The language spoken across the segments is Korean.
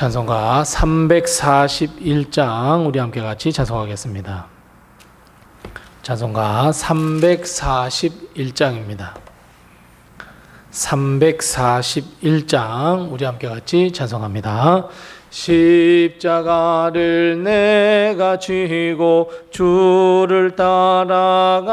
찬송가 341장 우리 함께 같이 찬송하겠습니다. 찬송가 341장입니다. 341장 우리 함께 같이 찬송합니다. 십자가를 내가 쥐고 주를 따라갑니다.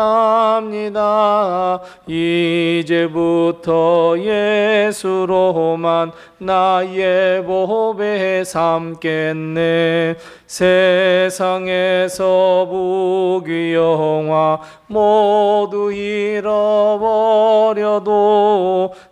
이제부터 예수로만 나의 보배 삼겠네. 세상에서 부귀영화 모두 잃어버려도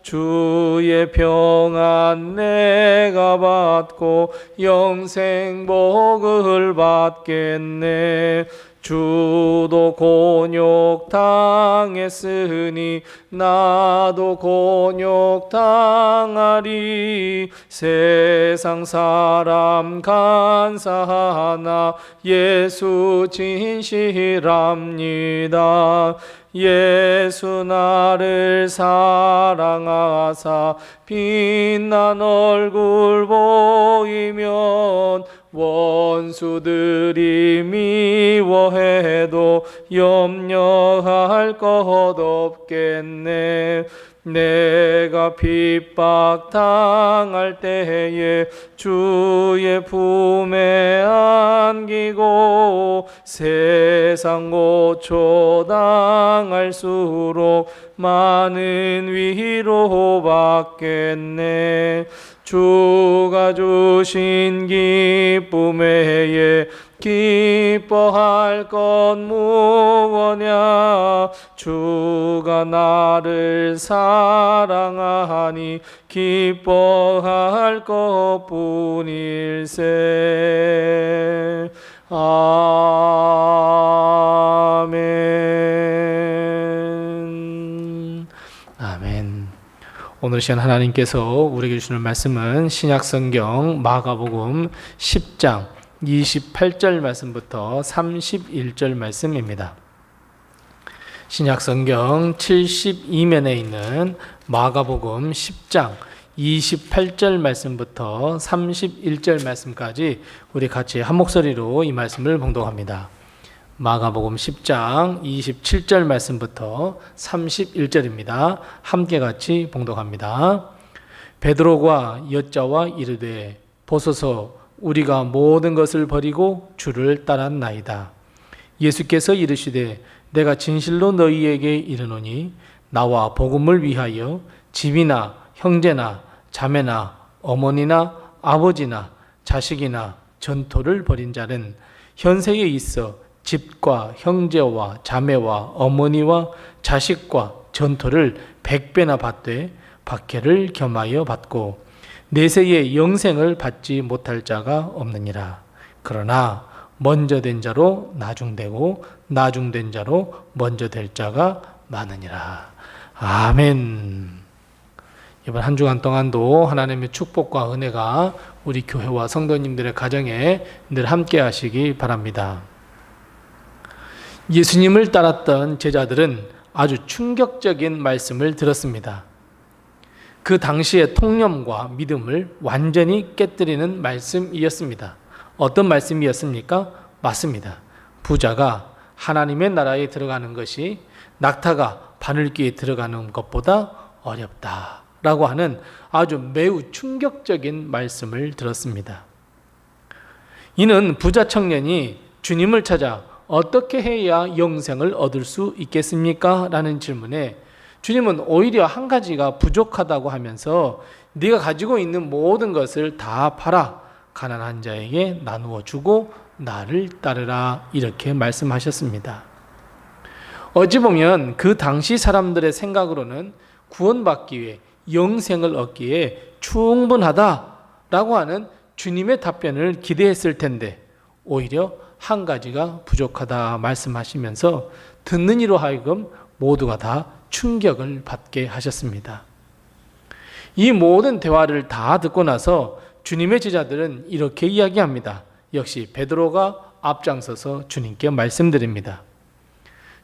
주의 평안 내가 받고 영생 복을 받겠네. 주도 곤욕 당했으니 나도 곤욕 당하리 세상 사람 간사하나 예수 진실합니다 예수 나를 사랑하사 빛난 얼굴 보이면 원수들이 미워해도 염려할 것 없겠네. 내가 핍박 당할 때에 주의 품에 안기고 세상 고초 당할수록 많은 위로 받겠네. 주가 주신 기쁨에 기뻐할 것 무엇냐 주가 나를 사랑하니 기뻐할 것뿐일세. 아멘. 아멘. 오늘 시간 하나님께서 우리에게 주시는 말씀은 신약성경 마가복음 10장 28절 말씀부터 31절 말씀입니다. 신약 성경 72면에 있는 마가복음 10장 28절 말씀부터 31절 말씀까지 우리 같이 한 목소리로 이 말씀을 봉독합니다. 마가복음 10장 27절 말씀부터 31절입니다. 함께 같이 봉독합니다. 베드로가 여자와 이르되 보소서 우리가 모든 것을 버리고 주를 따랐나이다. 예수께서 이르시되 내가 진실로 너희에게 이르노니 나와 복음을 위하여 집이나 형제나 자매나 어머니나 아버지나 자식이나 전토를 벌인 자는 현세에 있어 집과 형제와 자매와 어머니와 자식과 전토를 백배나 받되 박해를 겸하여 받고 내세의 영생을 받지 못할 자가 없느니라. 그러나 먼저 된 자로 나중되고 나중된 자로 먼저 될 자가 많으니라. 아멘. 이번 한 주간 동안도 하나님의 축복과 은혜가 우리 교회와 성도님들의 가정에 늘 함께 하시기 바랍니다. 예수님을 따랐던 제자들은 아주 충격적인 말씀을 들었습니다. 그 당시의 통념과 믿음을 완전히 깨뜨리는 말씀이었습니다. 어떤 말씀이었습니까? 맞습니다. 부자가 하나님의 나라에 들어가는 것이 낙타가 바늘귀에 들어가는 것보다 어렵다. 라고 하는 아주 매우 충격적인 말씀을 들었습니다. 이는 부자 청년이 주님을 찾아 어떻게 해야 영생을 얻을 수 있겠습니까? 라는 질문에 주님은 오히려 한 가지가 부족하다고 하면서 네가 가지고 있는 모든 것을 다 팔아 가난한 자에게 나누어 주고 나를 따르라 이렇게 말씀하셨습니다. 어찌 보면 그 당시 사람들의 생각으로는 구원받기 위해 영생을 얻기에 충분하다라고 하는 주님의 답변을 기대했을 텐데 오히려 한 가지가 부족하다 말씀하시면서 듣는 이로 하여금 모두가 다 충격을 받게 하셨습니다. 이 모든 대화를 다 듣고 나서 주님의 제자들은 이렇게 이야기합니다. 역시 베드로가 앞장서서 주님께 말씀드립니다.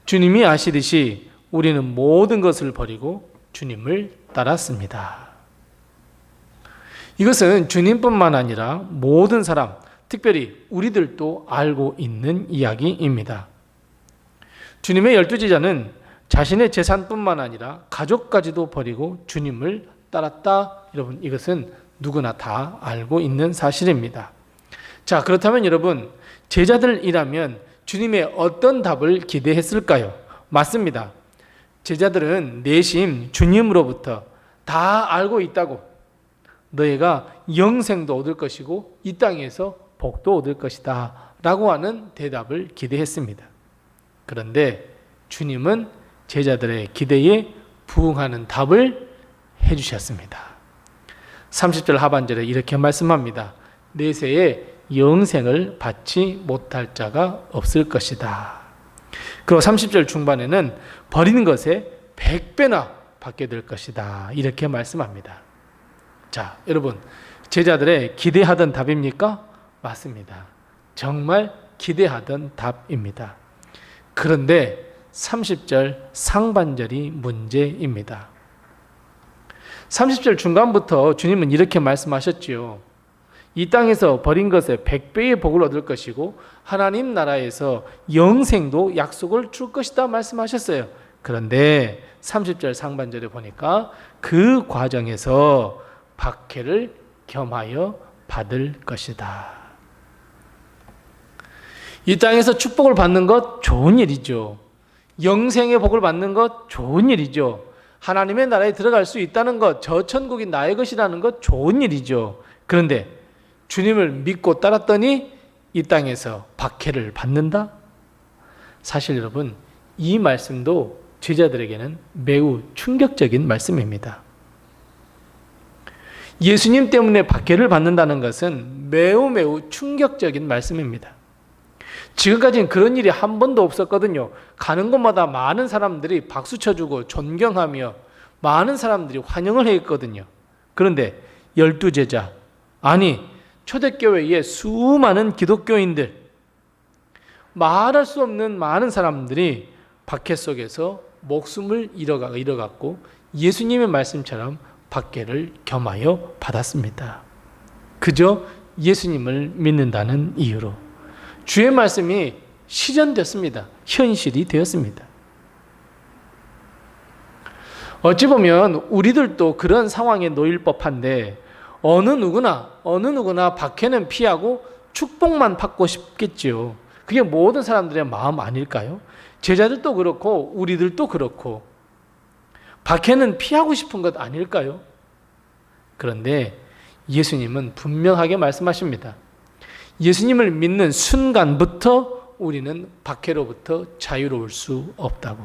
주님이 아시듯이 우리는 모든 것을 버리고 주님을 따랐습니다. 이것은 주님뿐만 아니라 모든 사람, 특별히 우리들도 알고 있는 이야기입니다. 주님의 열두 제자는 자신의 재산뿐만 아니라 가족까지도 버리고 주님을 따랐다. 여러분, 이것은 누구나 다 알고 있는 사실입니다. 자, 그렇다면 여러분, 제자들이라면 주님의 어떤 답을 기대했을까요? 맞습니다. 제자들은 내심 주님으로부터 다 알고 있다고 너희가 영생도 얻을 것이고 이 땅에서 복도 얻을 것이다 라고 하는 대답을 기대했습니다. 그런데 주님은 제자들의 기대에 부응하는 답을 해주셨습니다. 30절 하반절에 이렇게 말씀합니다. 내세에 영생을 받지 못할 자가 없을 것이다. 그리고 30절 중반에는 버리는 것에 100배나 받게 될 것이다. 이렇게 말씀합니다. 자, 여러분, 제자들의 기대하던 답입니까? 맞습니다. 정말 기대하던 답입니다. 그런데 30절 상반절이 문제입니다. 30절 중간부터 주님은 이렇게 말씀하셨지요. 이 땅에서 버린 것에 100배의 복을 얻을 것이고 하나님 나라에서 영생도 약속을 줄 것이다 말씀하셨어요. 그런데 30절 상반절에 보니까 그 과정에서 박해를 겸하여 받을 것이다. 이 땅에서 축복을 받는 것 좋은 일이죠. 영생의 복을 받는 것 좋은 일이죠. 하나님의 나라에 들어갈 수 있다는 것, 저 천국이 나의 것이라는 것 좋은 일이죠. 그런데 주님을 믿고 따랐더니 이 땅에서 박해를 받는다? 사실 여러분, 이 말씀도 제자들에게는 매우 충격적인 말씀입니다. 예수님 때문에 박해를 받는다는 것은 매우 매우 충격적인 말씀입니다. 지금까지는 그런 일이 한 번도 없었거든요. 가는 곳마다 많은 사람들이 박수 쳐주고 존경하며 많은 사람들이 환영을 했거든요. 그런데 열두 제자, 아니, 초대교회의 수많은 기독교인들, 말할 수 없는 많은 사람들이 박해 속에서 목숨을 잃어가, 잃어갔고 예수님의 말씀처럼 박해를 겸하여 받았습니다. 그저 예수님을 믿는다는 이유로 주의 말씀이 실현됐습니다. 현실이 되었습니다. 어찌 보면 우리들도 그런 상황에 놓일 법한데 어느 누구나 어느 누구나 박해는 피하고 축복만 받고 싶겠지요. 그게 모든 사람들의 마음 아닐까요? 제자들도 그렇고 우리들도 그렇고 박해는 피하고 싶은 것 아닐까요? 그런데 예수님은 분명하게 말씀하십니다. 예수님을 믿는 순간부터 우리는 박해로부터 자유로울 수 없다고.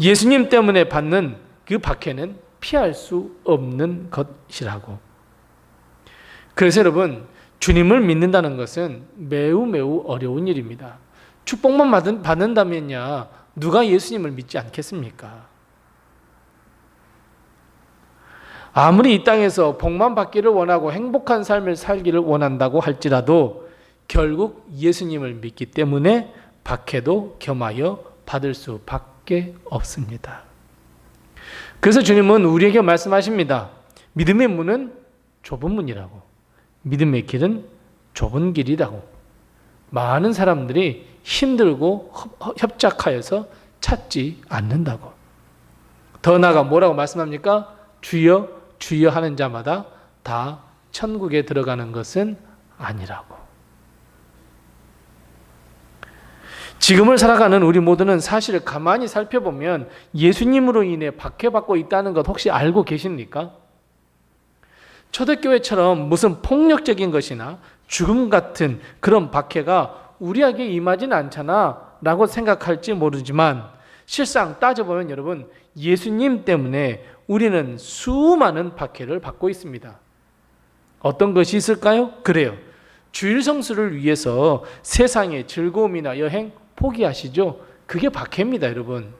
예수님 때문에 받는 그 박해는 피할 수 없는 것이라고. 그래서 여러분, 주님을 믿는다는 것은 매우 매우 어려운 일입니다. 축복만 받은, 받는다면야 누가 예수님을 믿지 않겠습니까? 아무리 이 땅에서 복만 받기를 원하고 행복한 삶을 살기를 원한다고 할지라도 결국 예수님을 믿기 때문에 박해도 겸하여 받을 수밖에 없습니다. 그래서 주님은 우리에게 말씀하십니다. 믿음의 문은 좁은 문이라고. 믿음의 길은 좁은 길이라고. 많은 사람들이 힘들고 협작하여서 찾지 않는다고. 더 나아가 뭐라고 말씀합니까? 주여 주여 하는 자마다 다 천국에 들어가는 것은 아니라고. 지금을 살아가는 우리 모두는 사실 가만히 살펴보면 예수님으로 인해 박해받고 있다는 것 혹시 알고 계십니까? 초대교회처럼 무슨 폭력적인 것이나 죽음 같은 그런 박해가 우리에게 임하진 않잖아 라고 생각할지 모르지만 실상 따져보면 여러분 예수님 때문에 우리는 수많은 박해를 받고 있습니다. 어떤 것이 있을까요? 그래요. 주일 성수를 위해서 세상의 즐거움이나 여행 포기하시죠? 그게 박해입니다, 여러분.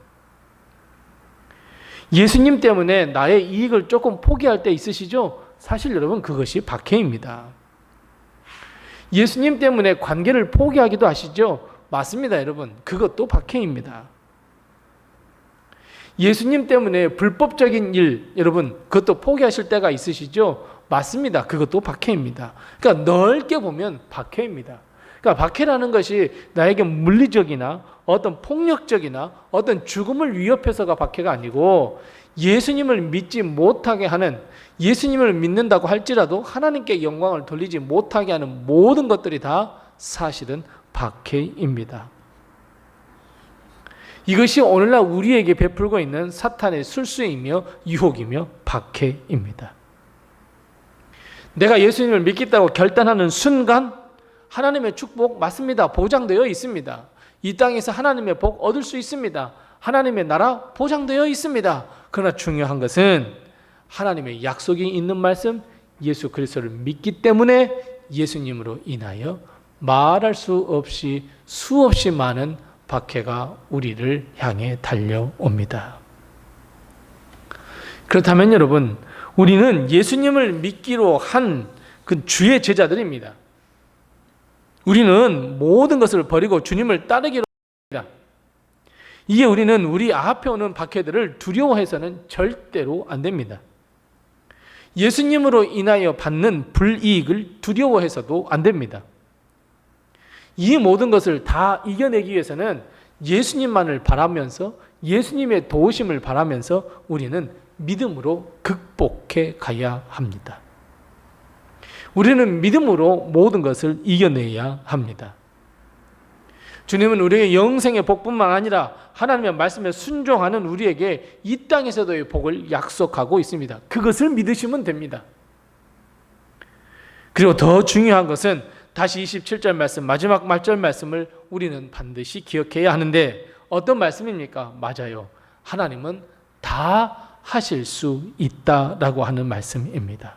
예수님 때문에 나의 이익을 조금 포기할 때 있으시죠? 사실 여러분 그것이 박해입니다. 예수님 때문에 관계를 포기하기도 하시죠? 맞습니다, 여러분. 그것도 박해입니다. 예수님 때문에 불법적인 일, 여러분, 그것도 포기하실 때가 있으시죠? 맞습니다. 그것도 박해입니다. 그러니까 넓게 보면 박해입니다. 그러니까 박해라는 것이 나에게 물리적이나 어떤 폭력적이나 어떤 죽음을 위협해서가 박해가 아니고 예수님을 믿지 못하게 하는 예수님을 믿는다고 할지라도 하나님께 영광을 돌리지 못하게 하는 모든 것들이 다 사실은 박해입니다. 이것이 오늘날 우리에게 베풀고 있는 사탄의 술수이며 유혹이며 박해입니다. 내가 예수님을 믿겠다고 결단하는 순간 하나님의 축복 맞습니다. 보장되어 있습니다. 이 땅에서 하나님의 복 얻을 수 있습니다. 하나님의 나라 보장되어 있습니다. 그러나 중요한 것은 하나님의 약속이 있는 말씀 예수 그리스도를 믿기 때문에 예수님으로 인하여 말할 수 없이 수없이 많은 박해가 우리를 향해 달려옵니다. 그렇다면 여러분, 우리는 예수님을 믿기로 한 그 주의 제자들입니다. 우리는 모든 것을 버리고 주님을 따르기로 합니다. 이게 우리는 우리 앞에 오는 박해들을 두려워해서는 절대로 안 됩니다. 예수님으로 인하여 받는 불이익을 두려워해서도 안 됩니다. 이 모든 것을 다 이겨내기 위해서는 예수님만을 바라면서 예수님의 도우심을 바라면서 우리는 믿음으로 극복해 가야 합니다. 우리는 믿음으로 모든 것을 이겨내야 합니다. 주님은 우리의 영생의 복뿐만 아니라 하나님의 말씀에 순종하는 우리에게 이 땅에서도의 복을 약속하고 있습니다. 그것을 믿으시면 됩니다. 그리고 더 중요한 것은 다시 27절 말씀, 마지막 말절 말씀을 우리는 반드시 기억해야 하는데 어떤 말씀입니까? 맞아요. 하나님은 다 하실 수 있다라고 하는 말씀입니다.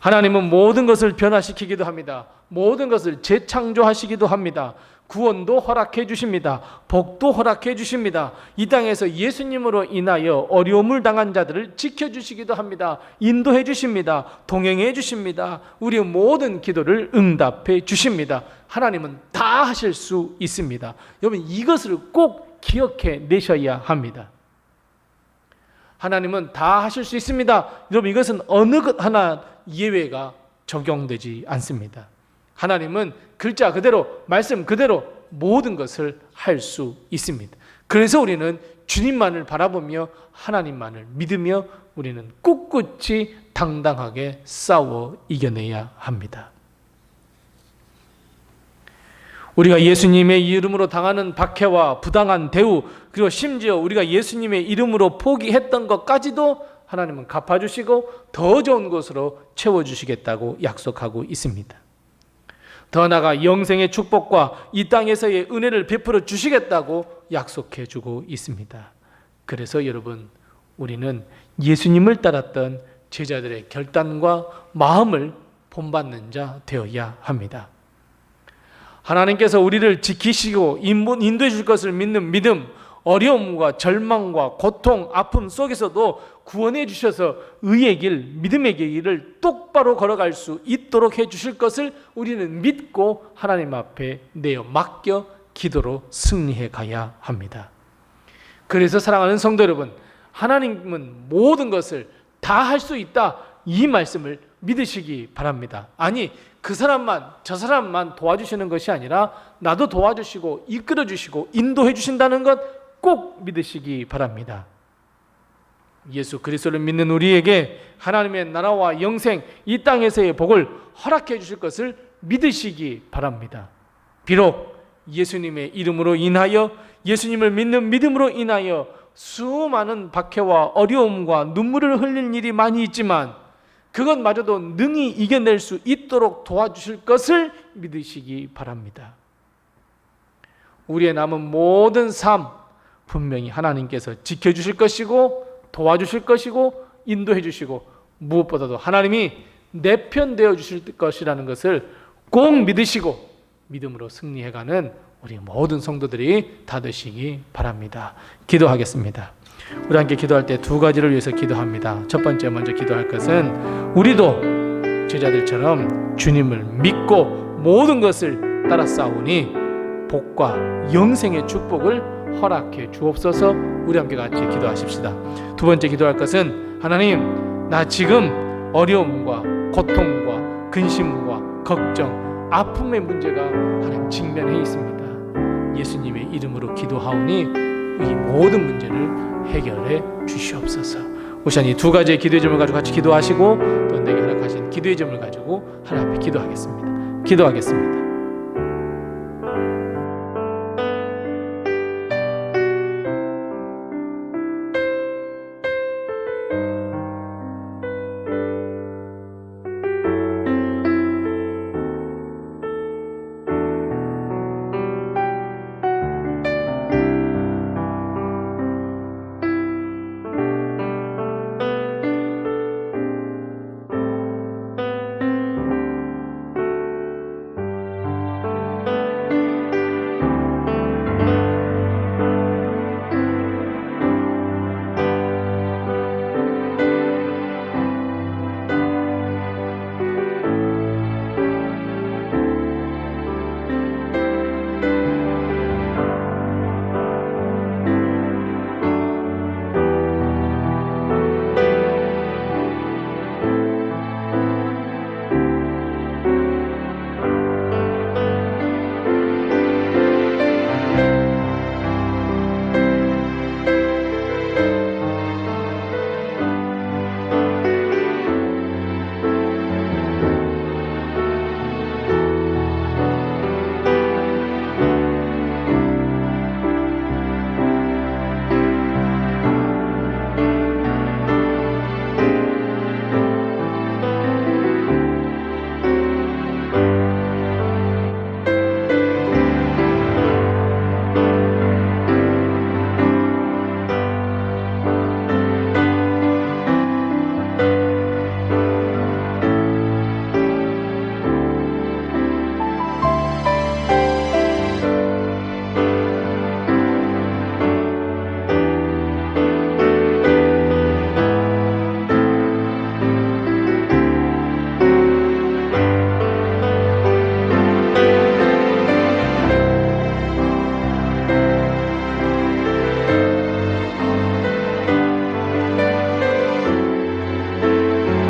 하나님은 모든 것을 변화시키기도 합니다. 모든 것을 재창조하시기도 합니다. 구원도 허락해 주십니다. 복도 허락해 주십니다. 이 땅에서 예수님으로 인하여 어려움을 당한 자들을 지켜 주시기도 합니다. 인도해 주십니다. 동행해 주십니다. 우리의 모든 기도를 응답해 주십니다. 하나님은 다 하실 수 있습니다. 여러분 이것을 꼭 기억해 내셔야 합니다. 하나님은 다 하실 수 있습니다. 여러분 이것은 어느 것 하나 예외가 적용되지 않습니다. 하나님은 글자 그대로 말씀 그대로 모든 것을 할 수 있습니다. 그래서 우리는 주님만을 바라보며 하나님만을 믿으며 우리는 꿋꿋이 당당하게 싸워 이겨내야 합니다. 우리가 예수님의 이름으로 당하는 박해와 부당한 대우 그리고 심지어 우리가 예수님의 이름으로 포기했던 것까지도 하나님은 갚아주시고 더 좋은 것으로 채워주시겠다고 약속하고 있습니다. 더 나아가 영생의 축복과 이 땅에서의 은혜를 베풀어 주시겠다고 약속해 주고 있습니다. 그래서 여러분, 우리는 예수님을 따랐던 제자들의 결단과 마음을 본받는 자 되어야 합니다. 하나님께서 우리를 지키시고 인도해 줄 것을 믿는 믿음, 어려움과 절망과 고통, 아픔 속에서도 구원해 주셔서 의의 길, 믿음의 길을 똑바로 걸어갈 수 있도록 해 주실 것을 우리는 믿고 하나님 앞에 내어 맡겨 기도로 승리해 가야 합니다. 그래서 사랑하는 성도 여러분, 하나님은 모든 것을 다 할 수 있다. 이 말씀을 믿으시기 바랍니다. 아니, 그 사람만, 저 사람만 도와주시는 것이 아니라 나도 도와주시고 이끌어 주시고 인도해 주신다는 것 꼭 믿으시기 바랍니다. 예수 그리스도를 믿는 우리에게 하나님의 나라와 영생 이 땅에서의 복을 허락해 주실 것을 믿으시기 바랍니다. 비록 예수님의 이름으로 인하여 예수님을 믿는 믿음으로 인하여 수많은 박해와 어려움과 눈물을 흘릴 일이 많이 있지만 그것마저도 능히 이겨낼 수 있도록 도와주실 것을 믿으시기 바랍니다. 우리의 남은 모든 삶 분명히 하나님께서 지켜주실 것이고 도와주실 것이고 인도해 주시고 무엇보다도 하나님이 내 편 되어 주실 것이라는 것을 꼭 믿으시고 믿음으로 승리해가는 우리 모든 성도들이 다 되시기 바랍니다. 기도하겠습니다. 우리 함께 기도할 때 두 가지를 위해서 기도합니다. 첫 번째 먼저 기도할 것은 우리도 제자들처럼 주님을 믿고 모든 것을 따라 싸우니 복과 영생의 축복을 허락해 주옵소서. 우리 함께 같이 기도하십시다. 두 번째 기도할 것은 하나님 나 지금 어려움과 고통과 근심과 걱정, 아픔의 문제가 하나님 직면해 있습니다. 예수님의 이름으로 기도하오니 이 모든 문제를 해결해 주시옵소서. 이두 가지의 기도의 점을 가지고 같이 기도하시고 또 내게 허락하신 기도의 점을 가지고 하나님 앞에 기도하겠습니다. 기도하겠습니다.